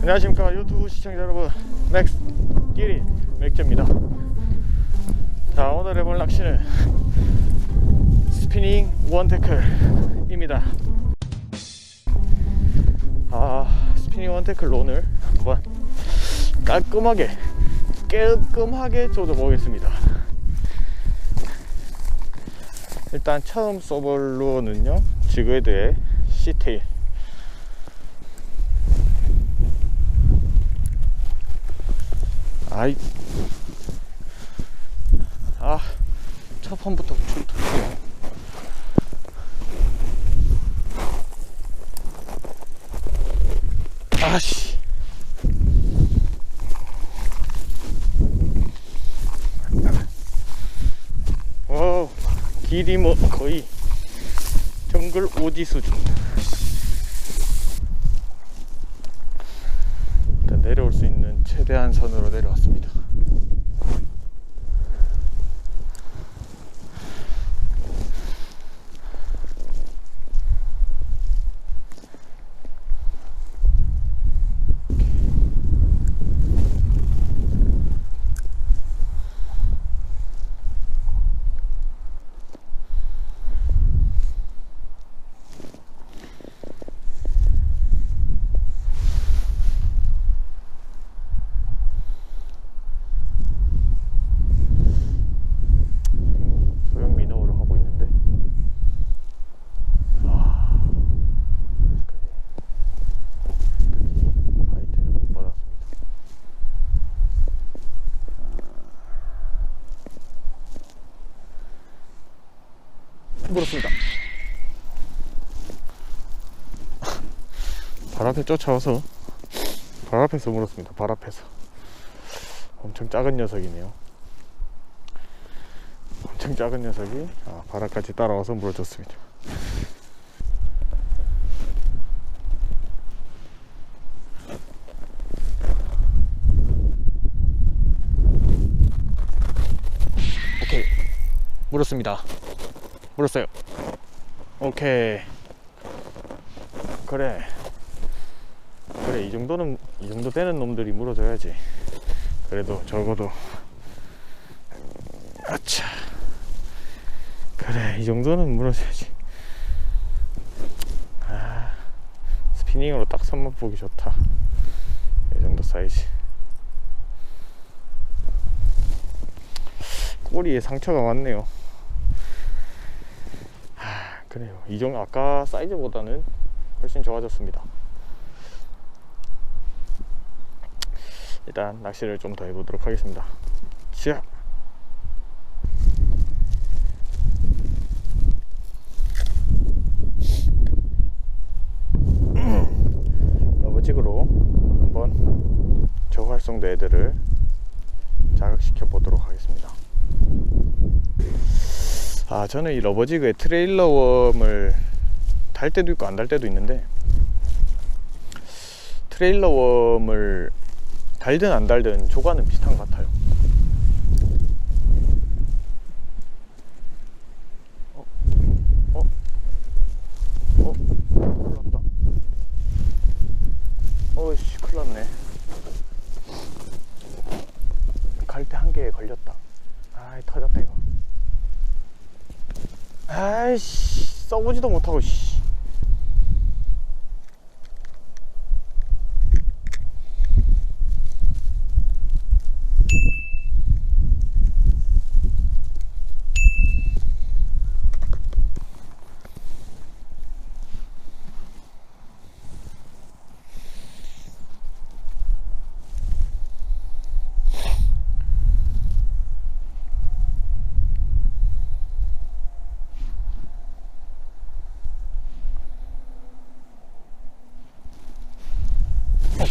안녕하십니까 유튜브 시청자 여러분. 맥스 끼리 맥주입니다. 자 오늘 해볼 낚시는 스피닝 원태클입니다. 아 스피닝 원태클로 오늘 한번 깔끔하게 깔끔하게 조져 보겠습니다. 일단 처음 써볼 루어는요 지그헤드의 C테일. 아이. 아 첫 판부터 좋다 아씨 어 길이 뭐 거의 정글 오지 수준 일단 내려올 수 있는 최대한 선으로 내려왔습니다. 소형 미노로 하고 있는데 아 아직까지 하이트는 못 받았습니다. 물었습니다. 발 앞에 쫓아와서 발 앞에서 물었습니다. 발 앞에서 엄청 작은 녀석이네요. 엄청 작은 녀석이 아, 바닥까지 따라와서 물어줬습니다. 오케이 물었습니다. 물었어요. 오케이 그래 그래 이 정도는 이 정도 되는 놈들이 물어줘야지. 그래도 적어도. 아차 그래 이 정도는 물어줘야지. 아 스피닝으로 딱 손맛 보기 좋다. 이 정도 사이즈. 꼬리에 상처가 많네요. 아 그래요. 이 정도 아까 사이즈보다는 훨씬 좋아졌습니다 일단 낚시를 좀 더 해보도록 하겠습니다. 자 러브직으로 한번 저활성도 애들을 자극시켜 보도록 하겠습니다. 아 저는 이 러버지그의 트레일러 웜을 달 때도 있고 안 달 때도 있는데 트레일러 웜을 달든 안 달든 조과는 비슷한 것 같아요. 어? 어? 어? 큰일 났다. 어이씨 큰일 났네 갈 때 한 개에 걸렸다 아이 터졌다 이거 아이씨 써보지도 못하고 씨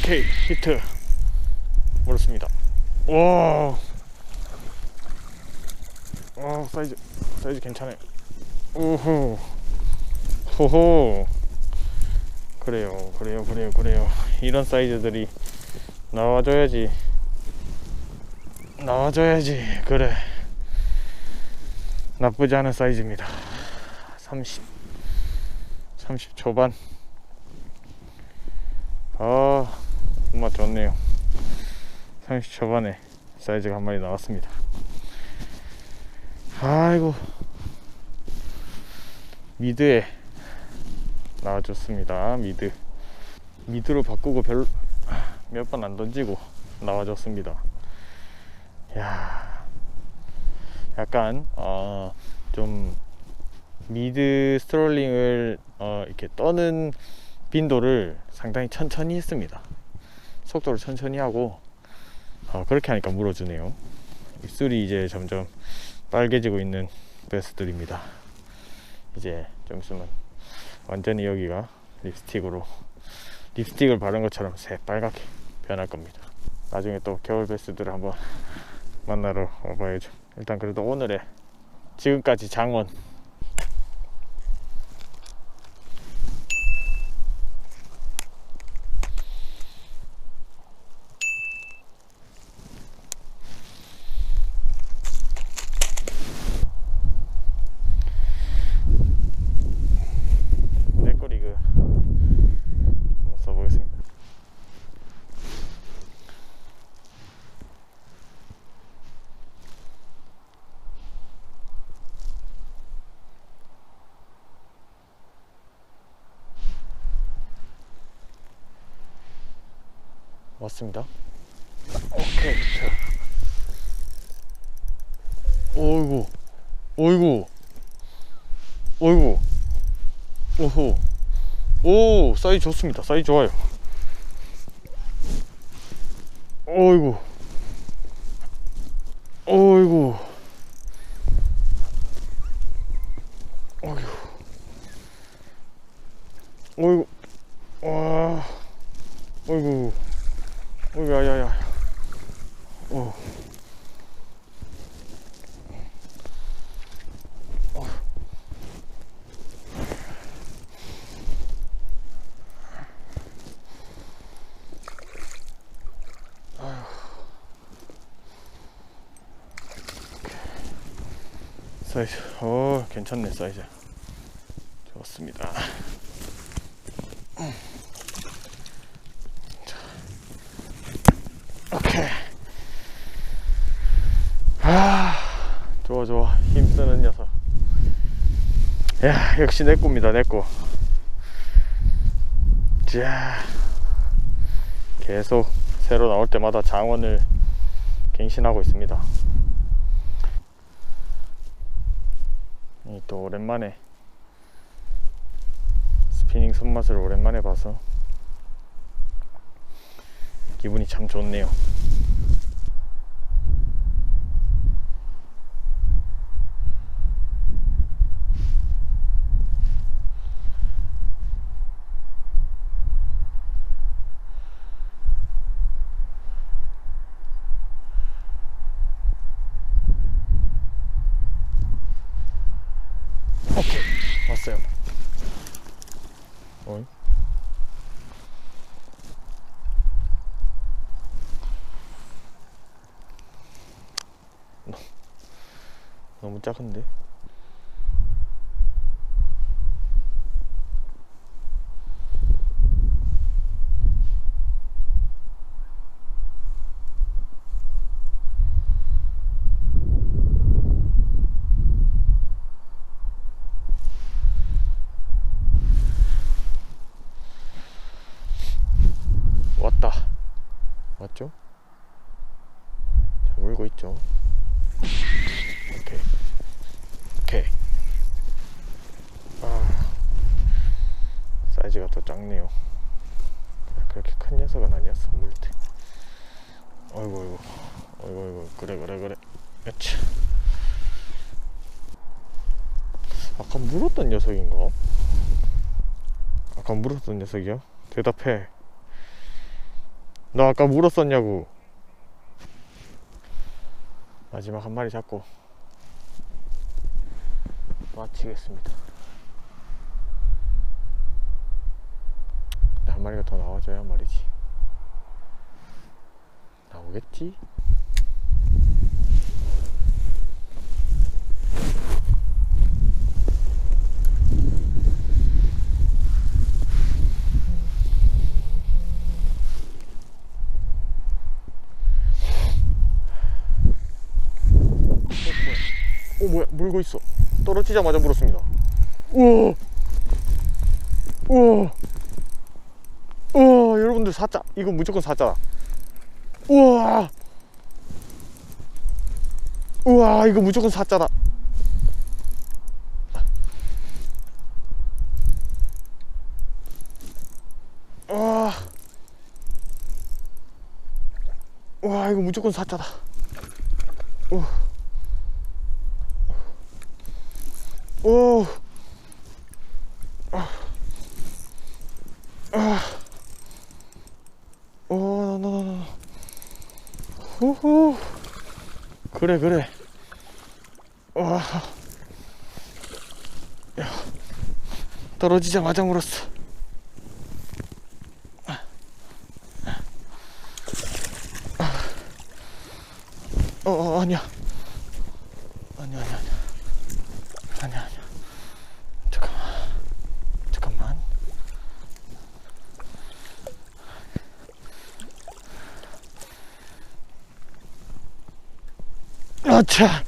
오케이 히트. 물었습니다. 와. 와, 사이즈 사이즈 괜찮아요. 오호. 호호. 그래요 그래요 그래요 그래요. 이런 사이즈들이 나와줘야지. 나와줘야지. 그래. 나쁘지 않은 사이즈입니다. 30 30 초반. 아 정말 좋네요. 30 초반에 사이즈가 한 마리 나왔습니다. 아이고. 미드에 나와줬습니다. 미드. 미드로 바꾸고 별로 몇번 안 던지고 나와줬습니다. 야. 약간 어 좀 미드 스트롤링을 어 이렇게 떠는 빈도를 상당히 천천히 했습니다 속도를 천천히 하고 어 그렇게 하니까 물어주네요. 입술이 이제 점점 빨개지고 있는 베스들입니다. 이제 좀 있으면 완전히 여기가 립스틱으로 립스틱을 바른 것처럼 새빨갛게 변할 겁니다. 나중에 또 겨울 베스들을 한번 만나러 와봐야죠. 일단 그래도 오늘의 지금까지 장원 네꼬리그 한번 써보겠습니다 왔습니다. 오케이. 자. 어이구, 어이구, 어이구, 오호, 오 사이즈 좋습니다. 사이즈 좋아요. 어이구, 어이구, 어이구, 와, 어이구. 어이 야야야 어. 어. 아휴. 사이즈 어 괜찮네 사이즈 좋습니다 오케이. 아, 좋아 좋아. 힘쓰는 녀석. 야, 역시 내 겁니다. 내 거. 자, 계속 새로 나올 때마다 장원을 갱신하고 있습니다. 이또 오랜만에 스피닝 손맛을 오랜만에 봐서 기분이 참 좋네요. 오케이 왔어요. 어이? 너무 작은데? 왔다. 왔죠? 자, 물고 있죠? 오케이. 오케이. 아, 사이즈가 더 작네요. 그렇게 큰 녀석은 아니었어, 물때. 어이구, 어이구. 어이구, 어이구. 그래, 그래, 그래. 야차. 아까 물었던 녀석인가? 아까 물었던 녀석이야? 대답해. 너 아까 물었었냐고. 마지막 한 마리 잡고 마치겠습니다. 한 마리가 더 나와줘야 말이지. 나오겠지? 어, 어 뭐야? 물고 있어. 떨어지자마자 물었습니다. 우와! 우와! 여러분들 사자. 이거 무조건 사자. 우와! 우와 이거 무조건 사자다. 와, 와 이거 무조건 사자다. 오, 오, 아, 아, 오, 나나나나, 후후, 그래 그래. 와, 야, 떨어지자마자 물었어. 어, 어 아니야. 아니야, 아니야, 아니야. 아니야, 아니야. 잠깐만. 잠깐만. 아차.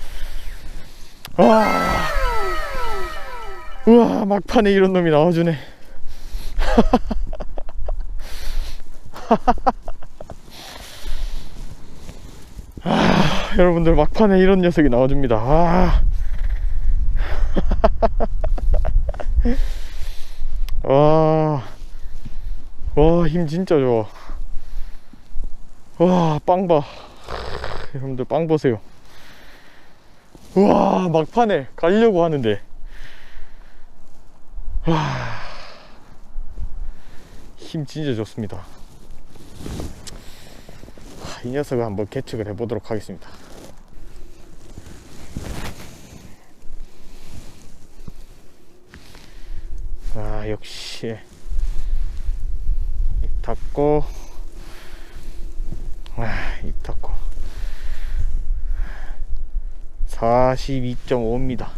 와. 우와, 막판에 이런 놈이 나와주네. 여러분들 막판에 이런 녀석이 나와줍니다. 아. 와, 와, 힘 진짜 좋아. 와, 빵 봐. 여러분들 빵 보세요. 와, 막판에 가려고 하는데. 와, 힘 진짜 좋습니다. 이 녀석을 한번 개척을 해보도록 하겠습니다. 아 역시 입 닫고 아 입 닫고 42.5입니다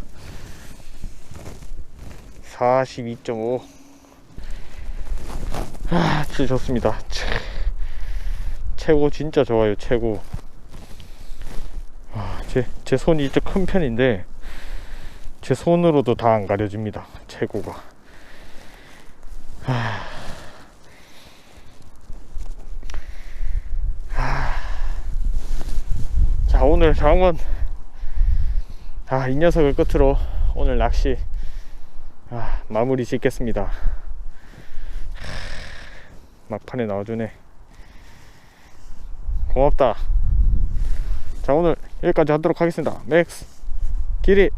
42.5 아, 진짜 좋습니다. 차, 최고 진짜 좋아요, 최고. 아, 제, 제 손이 좀 큰 편인데, 제 손으로도 다 안 가려집니다. 최고가. 아. 아. 자, 오늘 장원. 아, 이 녀석을 끝으로 오늘 낚시 아, 마무리 짓겠습니다. 막판에 나와주네. 고맙다. 자, 오늘 여기까지 하도록 하겠습니다. 맥스, 기릿.